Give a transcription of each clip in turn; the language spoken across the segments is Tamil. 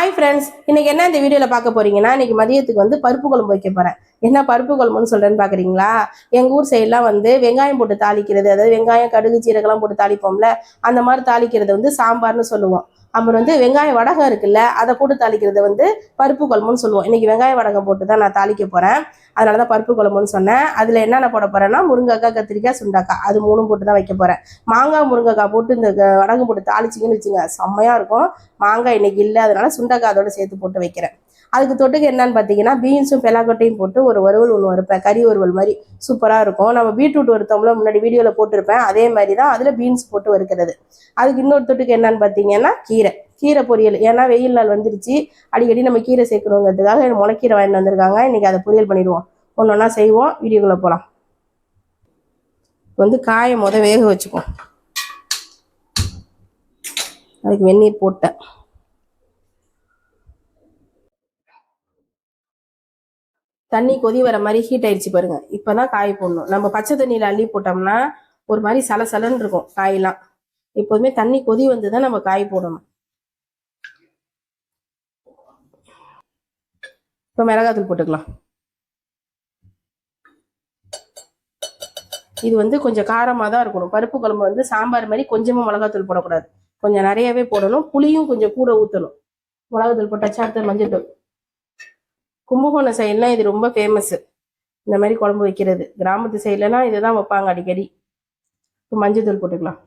ஹாய் ஃப்ரெண்ட்ஸ் இன்னைக்கு என்ன இந்த வீடியோல பார்க்க போறீங்கன்னா இன்னைக்கு மதியத்துக்கு வந்து பருப்பு குழம்பு வைக்க போறேன். என்ன பருப்பு குழம்புன்னு சொல்றேன்னு பாக்குறீங்களா? எங்க ஊர் சைட்லாம் வந்து வெங்காயம் போட்டு தாளிக்கிறது அதாவது வெங்காயம் கடுகு சீரகெல்லாம் போட்டு தாளிப்போம்ல அந்த மாதிரி தாளிக்கிறது வந்து சாம்பார்னு சொல்லுவோம். அப்புறம் வந்து வெங்காய வடகம் இருக்குல்ல அதை போட்டு தாளிக்கிறது வந்து பருப்பு குழம்புன்னு சொல்லுவோம். இன்னைக்கு வெங்காய வடகம் போட்டு தான் நான் தாளிக்க போறேன். அதனால தான் பருப்பு குழம்புன்னு சொன்னேன். அதில் என்னென்ன போட போறேன்னா முருங்கைக்காய் கத்திரிக்காய் சுண்டக்காய். அது மூணும் போட்டு தான் வைக்க போறேன். மாங்காய் முருங்கைக்காய் போட்டு இந்த க- வடகம் போட்டு தாளிச்சிங்கன்னு வச்சுங்க செம்மையா இருக்கும். மாங்காய் இன்னைக்கு இல்லை அதனால சுண்டக்காய் அதோட சேர்த்து போட்டு வைக்கிறேன். அதுக்கு தொட்டுக்கு என்னன்னு பார்த்தீங்கன்னா பீன்ஸும் பெலாக்கொட்டையும் போட்டு ஒரு வறுவல் ஒன்று வறுப்பேன். கறி வறுவல் மாதிரி சூப்பராக இருக்கும். நம்ம பீட்ரூட் வறுத்தோம்ல முன்னாடி வீடியோவில் போட்டிருப்பேன். அதே மாதிரி தான் அதில் பீன்ஸ் போட்டு வறுக்கிறது. அதுக்கு இன்னொரு தொட்டுக்கு என்னன்னு பார்த்தீங்கன்னா கீரை. கீரை பொரியல். ஏன்னா வெயில் நாள் வந்துருச்சு. அடிக்கடி நம்ம கீரை சேர்க்கணுங்கிறதுக்காக முளைக்கீரை வாங்கிட்டு வந்திருக்காங்க. இன்றைக்கி அதை பொரியல் பண்ணிடுவோம். ஒன்று ஒன்றா செய்வோம். வீடியோக்குள்ளே போகலாம் வந்து காயை முத வேக வச்சுக்குவோம். அதுக்கு வெந்நீர் போட்டேன். தண்ணி கொதி வர மாதிரி ஹீட் ஆயிடுச்சு பாருங்க. இப்பதான் காய் போடணும். நம்ம பச்சை தண்ணியில அள்ளி போட்டோம்னா ஒரு மாதிரி சலசலன்னு இருக்கும் காயெல்லாம். எப்போதுமே தண்ணி கொதி வந்து தான் நம்ம காய் போடணும். இப்போ மிளகாத்தூள் போட்டுக்கலாம். இது வந்து கொஞ்சம் காரமாக தான் இருக்கணும். பருப்பு குழம்பு வந்து சாம்பார் மாதிரி கொஞ்சமாக மிளகாத்தூள் போடக்கூடாது. கொஞ்சம் நிறையவே போடணும். புளியும் கொஞ்சம் கூட ஊற்றணும் மிளகாத்தூள் போட்டாச்சா அடுத்த மஞ்சள் தூள். கும்பகோணம் சைட்லாம் இது ரொம்ப ஃபேமஸ் இந்த மாதிரி குழம்பு வைக்கிறது. கிராமத்து சைட்லலாம் இதுதான் வைப்பாங்க அடிக்கடி. இப்போ மஞ்சள் தூள் போட்டுக்கலாம்.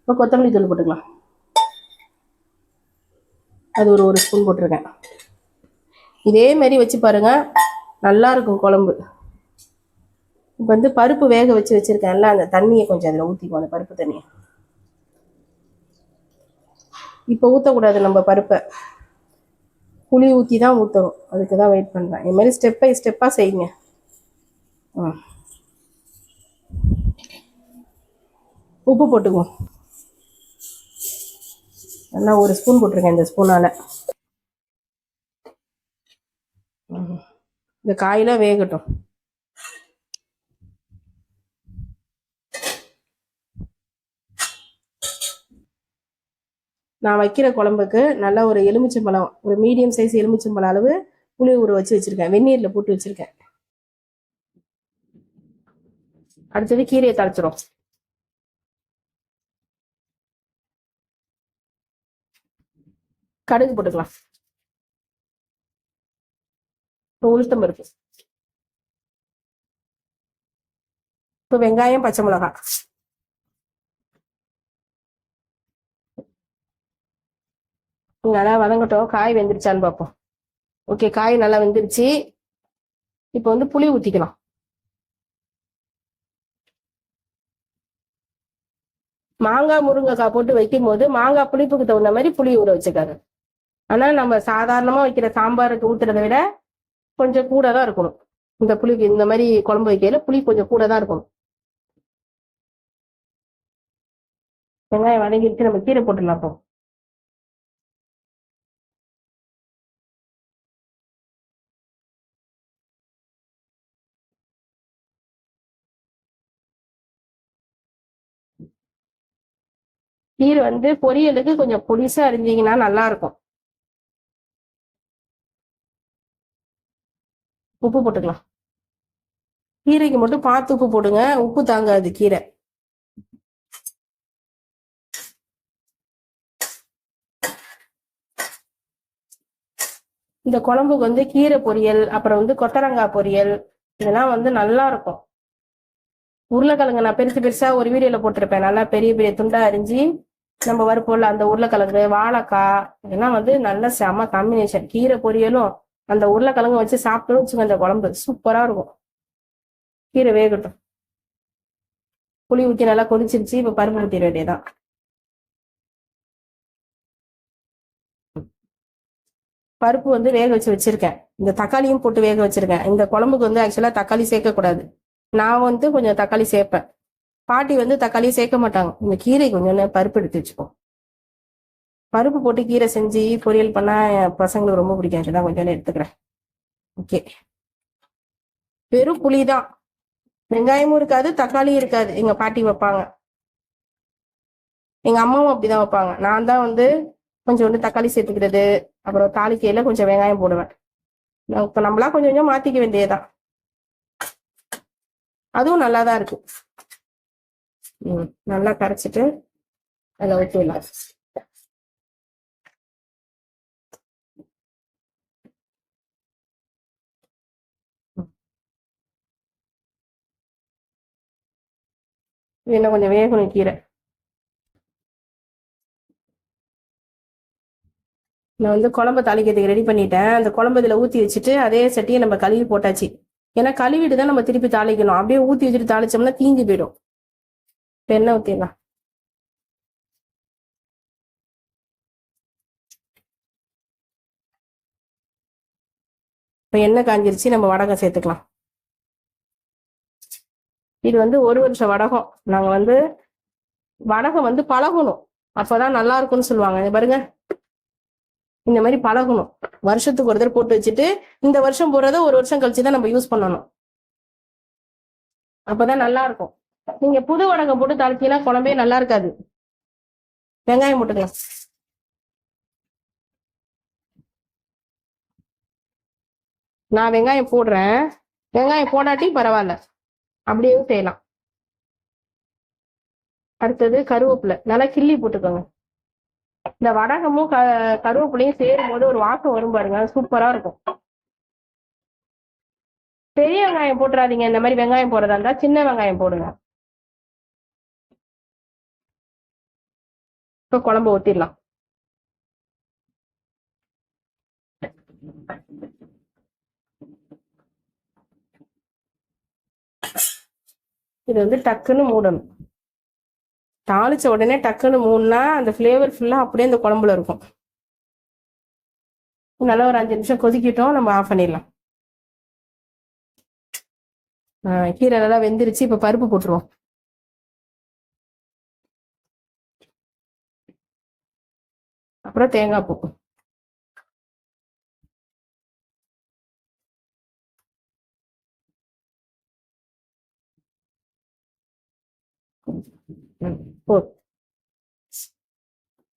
இப்போ கொத்தமல்லி தூள் போட்டுக்கலாம். அது ஒரு ஒரு ஸ்பூன் போட்டிருக்கேன். இதே மாதிரி வச்சு பாருங்க. நல்லா இருக்கும் குழம்பு. இப்போ வந்து பருப்பு வேக வச்சு வச்சிருக்கேன்ல அந்த தண்ணியை கொஞ்சம் அதில் ஊற்றிக்குவோம் அந்த பருப்பு தண்ணியை. இப்போ ஊற்றக்கூடாது நம்ம பருப்பை. புளி ஊற்றி தான் ஊற்றணும் அதுக்கு தான் வெயிட் பண்ணுறேன் இது மாதிரி ஸ்டெப் பை ஸ்டெப்பாக செய்யுங்க. ஆ உப்பு போட்டுக்குவோம். நல்லா ஒரு ஸ்பூன் போட்டிருக்கேன் இந்த ஸ்பூனால் இந்த காயெலாம் வேகட்டும். நான் வைக்கிற குழம்புக்கு நல்லா ஒரு எலுமிச்சம்பழம் ஒரு மீடியம் சைஸ் எலுமிச்சம்பழம் அளவு புளி ஊற வச்சு வச்சிருக்கேன். வெந்நீரில் போட்டு வச்சிருக்கேன். அடுத்தது கீரையை தாளிச்சிரும். கடுகு போட்டுக்கலாம். இப்போ உளுத்தம் பருப்பு. இப்போ வெங்காயம் பச்சை மிளகாய். நல்லா வதங்கட்டும். காய் வெந்துருச்சான்னு பார்ப்போம் ஓகே காய் நல்லா வெந்துருச்சு. இப்போ வந்து புளி ஊற்றிக்கலாம் மாங்காய் முருங்கைக்காய் போட்டு வைக்கும் போது மாங்காய் புளிப்புக்கு தகுந்த மாதிரி புளி ஊற வச்சுக்காங்க. ஆனால் நம்ம சாதாரணமாக வைக்கிற சாம்பாருக்கு ஊற்றுறத விட கொஞ்சம் கூட தான் இருக்கணும். இந்த புளிக்கு இந்த மாதிரி குழம்பு வைக்கையில புளி கொஞ்சம் கூட தான் இருக்கணும். வெங்காயம் வதங்கிடுச்சு. நம்ம கீரை போட்டுடலாம் அப்போ கீரை வந்து பொரியலுக்கு கொஞ்சம் பொடிசா அரிஞ்சிங்கன்னா நல்லா இருக்கும் உப்பு போட்டுக்கலாம். கீரைக்கு மட்டும் பார்த்து உப்பு போடுங்க. உப்பு தாங்காது கீரை. இந்த குழம்புக்கு வந்து கீரை பொரியல் அப்புறம் வந்து கொத்தரங்காய் பொரியல் இதெல்லாம் வந்து நல்லா இருக்கும் உருளைக்கிழங்கு நான் பெருசு பெருசா ஒரு வீடியோல போட்டிருப்பேன். நல்லா பெரிய பெரிய துண்டா அரிஞ்சு நம்ம வறுப்போம்ல அந்த உருளைக்கிழங்கு வாழைக்காய் இதெல்லாம் வந்து நல்ல செம காம்பினேஷன் கீரை பொரியலும் அந்த உருளைக்கிழங்கு வச்சு சாப்பிட்டோம்னு வச்சுக்கோங்க அந்த குழம்பு சூப்பரா இருக்கும். கீரை வேகட்டும். புளி ஊற்றி நல்லா கொதிச்சிருச்சு இப்ப பருப்பு ஊற்றிட வேண்டியதான் பருப்பு வந்து வேக வச்சு வச்சிருக்கேன். இந்த தக்காளியும் போட்டு வேக வச்சிருக்கேன். இந்த குழம்புக்கு வந்து ஆக்சுவலா தக்காளி சேர்க்க கூடாது நான் வந்து கொஞ்சம் தக்காளி சேர்ப்பேன். பாட்டி வந்து தக்காளியை சேர்க்க மாட்டாங்க. இந்த கீரை கொஞ்சம் பருப்பு எடுத்து வச்சுப்போம். பருப்பு போட்டு கீரை செஞ்சு பொரியல் பண்ணா என் பசங்களுக்கு ரொம்ப பிடிக்கும். அதுதான் கொஞ்சம் எடுத்துக்கிறேன். ஓகே. வெறும் புளி தான். வெங்காயமும் இருக்காது தக்காளியும் இருக்காது. எங்க பாட்டி வைப்பாங்க. எங்கள் அம்மாவும் அப்படிதான் வைப்பாங்க. நான் தான் வந்து கொஞ்சோண்டு தக்காளி சேர்த்துக்கிறது அப்புறம் தாளிக்கையில கொஞ்சம் வெங்காயம் போடுவேன். இப்போ நம்மளா கொஞ்சம் கொஞ்சம் மாற்றிக்க வேண்டியதுதான். அதுவும் நல்லா தான் இருக்கு. நல்லா கரைச்சிட்டு அதில் ஊற்றிடலாம் இன்னும் கொஞ்சம் வேகணும் கீரை. நான் வந்து குழம்பு தாளிக்கிறதுக்கு ரெடி பண்ணிட்டேன். அந்த குழம்பு இதில் ஊற்றி வச்சுட்டு அதே சட்டியை நம்ம கழுவி போட்டாச்சு. ஏன்னா கழுவிட்டு தான் நம்ம திருப்பி தாளிக்கணும். அப்படியே ஊற்றி வச்சுட்டு தாளிச்சோம்னா தீஞ்சு போயிடும். இப்போ எண்ணெய் ஊற்றிடலாம் இப்போ எண்ணெய் காஞ்சிருச்சு நம்ம வடகம் சேர்த்துக்கலாம். இது வந்து ஒரு வருஷம் வடகம். நாங்கள் வந்து வடகம் வந்து பழகணும். அப்போதான் நல்லா இருக்கும்னு சொல்லுவாங்க. பாருங்க. இந்த மாதிரி பழகணும். வருஷத்துக்கு ஒரு தடவை போட்டு வச்சுட்டு இந்த வருஷம் போடுறத ஒரு வருஷம் கழிச்சு தான் நம்ம யூஸ் பண்ணணும். அப்பதான் நல்லா இருக்கும். நீங்க புது வடகம் போட்டு தாளிச்சீங்கன்னா குழம்பே நல்லா இருக்காது. வெங்காயம் போட்டுக்கலாம். நான் வெங்காயம் போடுறேன். வெங்காயம் போடாட்டி பரவாயில்ல. அப்படியே செய்யலாம். அடுத்தது கருவேப்பிலை. நல்லா கிள்ளி போட்டுக்கோங்க. இந்த வடகமும் க கருவேப்பிலையும் சேரும் போது ஒரு வாசம் வரும் பாருங்க. சூப்பரா இருக்கும். பெரிய வெங்காயம் போட்டுறாதீங்க. இந்த மாதிரி வெங்காயம் போடுறதா இருந்தா சின்ன வெங்காயம் போடுங்க. இப்போ குழம்பு ஊத்திடலாம். இது வந்து டக்குன்னு மூடணும். தாளிச்ச உடனே டக்குன்னு மூணுனா அந்த ஃப்ளேவர் ஃபுல்லாக அப்படியே அந்த குழம்புல இருக்கும். நல்லா ஒரு அஞ்சு நிமிஷம் கொதிக்கிட்டோம் நம்ம ஆஃப் பண்ணிடலாம். கீரை நல்லா வெந்துருச்சு இப்போ பருப்பு போட்டுருவோம். அப்புறம் தேங்காய் பூ.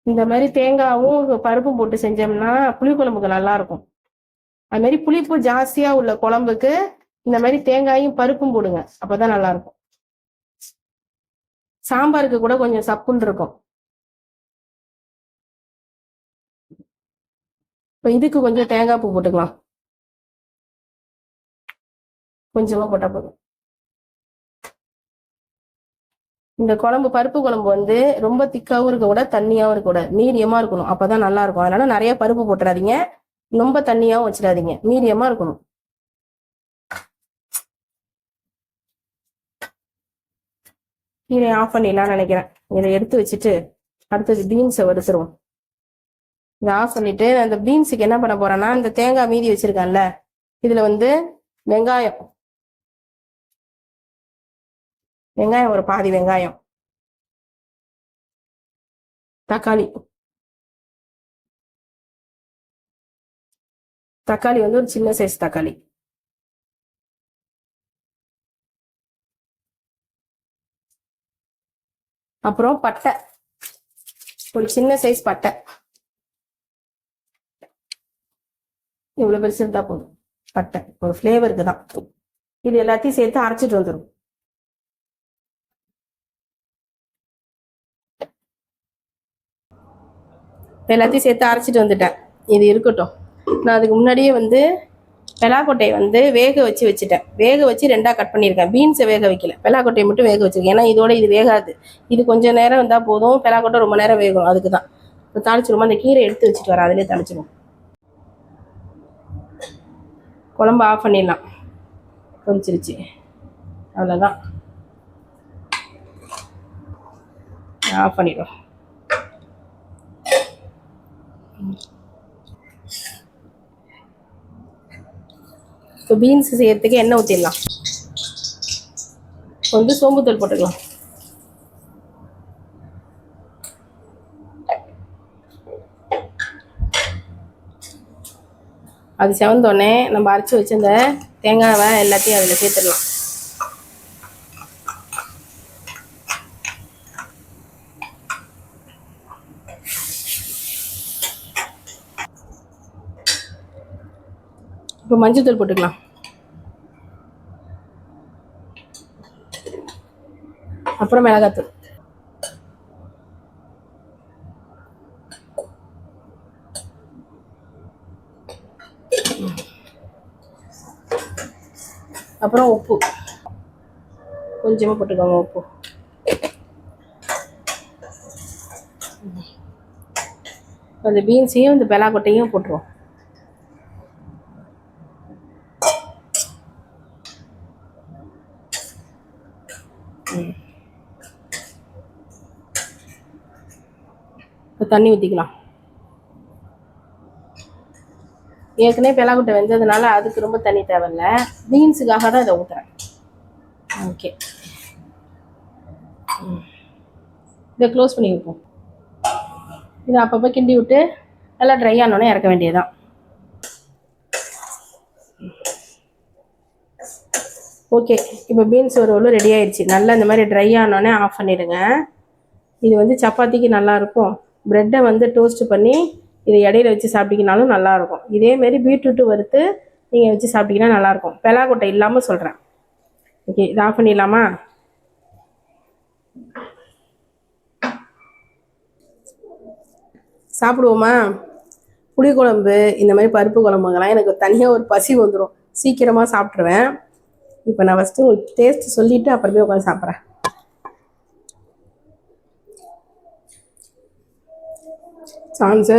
இந்த மாதிரி தேங்காவும் பருப்பும் போட்டு செஞ்சோம்னா புளிக்குழம்புக்கு நல்லா இருக்கும் அது மாதிரி புளிப்பு ஜாஸ்தியா உள்ள குழம்புக்கு இந்த மாதிரி தேங்காயும் பருப்பும் போடுங்க. அப்பதான் நல்லா இருக்கும் சாம்பாருக்கு கூட கொஞ்சம் சப்புன்னு இருக்கும். இப்போ இதுக்கு கொஞ்சம் தேங்காய் பூ போட்டுக்கலாம். கொஞ்சமாக போட்டால் போதும். இந்த குழம்பு பருப்பு குழம்பு வந்து ரொம்ப திக்காவும் இருக்க கூட தண்ணியாவும் இருக்க கூட மீடியமா இருக்கணும். அப்பதான் நல்லா இருக்கும். அதனால நிறைய பருப்பு போட்டுறாதீங்க. ரொம்ப தண்ணியாகவும் வச்சிடாதீங்க. மீடியமாக இருக்கணும். கீழே ஆஃப் பண்ணிடலாம்னு நினைக்கிறேன். இதை எடுத்து வச்சுட்டு அடுத்தது பீன்ஸை வறுத்துருவோம். நான் சொல்லிட்டு அந்த பீன்ஸுக்கு என்ன பண்ண போறேன்னா இந்த தேங்காய் மீதி வச்சிருக்கேன்ல இதுல வந்து வெங்காயம். வெங்காயம் ஒரு பாதி வெங்காயம். தக்காளி. தக்காளி வந்து ஒரு சின்ன சைஸ் தக்காளி. அப்புறம் பட்டை. ஒரு சின்ன சைஸ் பட்டை. இவ்வளவு பெருசு இருந்தா போதும். பட்டை ஒரு ஃப்ளேவருக்கு தான் இது எல்லாத்தையும் சேர்த்து அரைச்சிட்டு வந்துடும் எல்லாத்தையும் சேர்த்து அரைச்சிட்டு வந்துட்டேன். இது இருக்கட்டும். நான் அதுக்கு முன்னாடியே வந்து பெலாக்கொட்டையை வந்து வேக வச்சு வச்சுட்டேன். வேக வச்சு ரெண்டாக கட் பண்ணியிருக்கேன். பீன்ஸை வேக வைக்கல. பெலாக்கொட்டையை மட்டும் வேக வச்சுருக்கேன். ஏன்னா இதோட இது வேகாது. இது கொஞ்சம் நேரம் இருந்தால் போதும். பெலாக்கொட்டை ரொம்ப நேரம் வேகும் அதுக்கு தான் இப்போ தாளிச்சிருமா அந்த கீரை எடுத்து வச்சுட்டு வரேன். அதிலே தாளிச்சிடும் குழம்பு ஆஃப் பண்ணிடலாம். கொதிச்சிருச்சு. அவ்வளோதான் ஆஃப் பண்ணிடும். இப்போ பீன்ஸ் செய்யறதுக்கு எண்ணெய் ஊற்றிடலாம் இப்போ வந்து சோம்புத்தூள் போட்டுக்கலாம். அது செவந்தோடனே நம்ம அரைச்சி வச்சிருந்த தேங்காவை எல்லாத்தையும் அதில் சேர்த்துடலாம். இப்போ மஞ்சத்தூள் போட்டுக்கலாம். அப்புறம் மிளகாத்தூள். அப்புறம் உப்பு. கொஞ்சமாக போட்டுக்கோங்க உப்பு. அந்த பீன்ஸையும் இந்த பெலாக்கொட்டையும் போட்டுருவோம். தண்ணி ஊற்றிக்கலாம் ஏற்கனவே பெலாக்கொட்டை வெந்ததுனால அதுக்கு ரொம்ப தண்ணி தேவையில்ல. பீன்ஸுக்காக தான் இதை ஊற்றுறேன் ஓகே இதை க்ளோஸ் பண்ணி வைப்போம். இதை அப்பப்போ கிண்டி விட்டு நல்லா ட்ரை ஆனோடனே இறக்க வேண்டியதுதான். ஓகே இப்போ பீன்ஸ் ஒரு உள்ள ரெடி ஆயிடுச்சு. நல்லா இந்த மாதிரி ட்ரை ஆனோடனே ஆஃப் பண்ணிடுங்க. இது வந்து சப்பாத்திக்கு நல்லாயிருக்கும் ப்ரெட்டை வந்து டோஸ்ட் பண்ணி இதை இடையில வச்சு சாப்பிட்டீங்கனாலும் நல்லாயிருக்கும். இதேமாரி பீட்ரூட்டு வறுத்து நீங்கள் வச்சு சாப்பிட்டீங்கன்னா நல்லாயிருக்கும். பெலாக்கொட்டை இல்லாமல் சொல்கிறேன் ஓகே இதை ஆஃப் பண்ணிடலாமா? சாப்பிடுவோமா? புளிக்குழம்பு இந்த மாதிரி பருப்பு குழம்புங்கெல்லாம் எனக்கு தனியாக ஒரு பசி வந்துடும் சீக்கிரமாக சாப்பிட்ருவேன் இப்போ நான் ஃபஸ்ட்டு உங்களுக்கு டேஸ்ட் சொல்லிவிட்டு அப்புறமே உட்காந்து சாப்பிட்றேன். சான்ஸே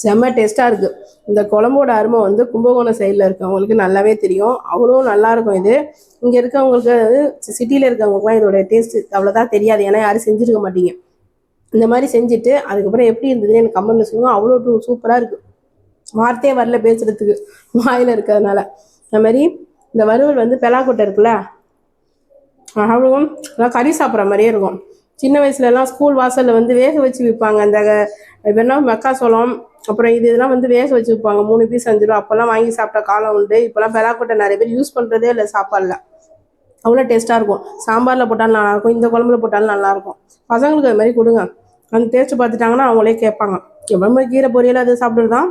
செம்ம டேஸ்ட்டாக இருக்குது இந்த குழம்போட அருமை வந்து கும்பகோணம் சைடில் இருக்கவங்களுக்கு நல்லாவே தெரியும். அவ்வளோ நல்லாயிருக்கும் இது. இங்கே இருக்கவங்களுக்கு சிட்டியில் இருக்கவங்களுக்குலாம் இதோட டேஸ்ட்டு அவ்வளோதான் தெரியாது. ஏன்னா யாரும் செஞ்சுருக்க மாட்டீங்க. இந்த மாதிரி செஞ்சுட்டு அதுக்கப்புறம் எப்படி இருந்ததுன்னு எனக்கு கமெண்ட்ல சொல்லுவோம் அவ்வளோ டூ சூப்பராக இருக்குது வார்த்தையே வரல பேசுகிறதுக்கு வாயில் இருக்கிறதுனால. அது மாதிரி இந்த வறுவல் வந்து பெலாக்கொட்டை இருக்குல்ல? அவ்வளோ நல்லா கறி சாப்பிட்ற மாதிரியே இருக்கும். சின்ன வயசுலலாம் ஸ்கூல் வாசலில் வந்து வேக வச்சு விற்பாங்க அந்த வேணா மக்காசோளம் அப்புறம் இது இதெல்லாம் வந்து வேக வச்சு விற்பாங்க மூணு பீஸ் அஞ்சு ரூபா அப்போல்லாம் வாங்கி சாப்பிட்ட காலம் உண்டு. இப்போல்லாம் பெலாக்கொட்டை நிறைய பேர் யூஸ் பண்ணுறதே இல்லை சாப்பாடில். அவ்வளோ டேஸ்ட்டாக இருக்கும். சாம்பாரில் போட்டாலும் நல்லாயிருக்கும் இந்த குழம்புல போட்டாலும் நல்லாயிருக்கும் பசங்களுக்கு அது மாதிரி கொடுங்க. அந்த டேஸ்ட்டு பார்த்துட்டாங்கன்னா அவங்களே கேட்பாங்க. எவ்வளோ கீரை பொரியல் அது சாப்பிட்றது தான்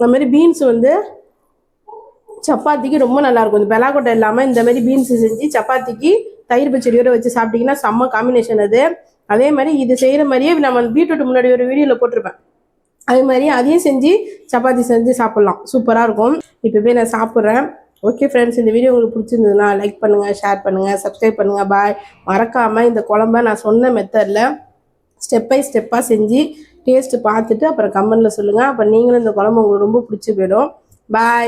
அது மாதிரி பீன்ஸ் வந்து சப்பாத்திக்கு ரொம்ப நல்லா இருக்கும். இந்த பெலாக்கொட்டை இல்லாமல் இந்த மாதிரி பீன்ஸ் செஞ்சு சப்பாத்திக்கு தயிர் பச்சடியோட வச்சு சாப்பிட்டீங்கன்னா செம்ம காம்பினேஷன் அது. அதே மாதிரி இது செய்கிற மாதிரியே நம்ம பீட்ரூட் முன்னாடி ஒரு வீடியோவில் போட்டிருப்பேன். அதே மாதிரி அதையும் செஞ்சு சப்பாத்தி செஞ்சு சாப்பிட்லாம். சூப்பராக இருக்கும். இப்போ போய் நான் சாப்பிட்றேன். ஓகே ஃப்ரெண்ட்ஸ் இந்த வீடியோ உங்களுக்கு பிடிச்சிருந்ததுன்னா லைக் பண்ணுங்கள் ஷேர் பண்ணுங்கள் சப்ஸ்கிரைப் பண்ணுங்கள் பாய் மறக்காமல் இந்த குழம்ப நான் சொன்ன மெத்தடில் ஸ்டெப் பை ஸ்டெப்பாக செஞ்சு டேஸ்ட்டு பார்த்துட்டு அப்புறம் கமெண்டில் சொல்லுங்கள் அப்புறம் நீங்களும் இந்த குழம்பு உங்களுக்கு ரொம்ப பிடிச்சி போயிடும். பாய்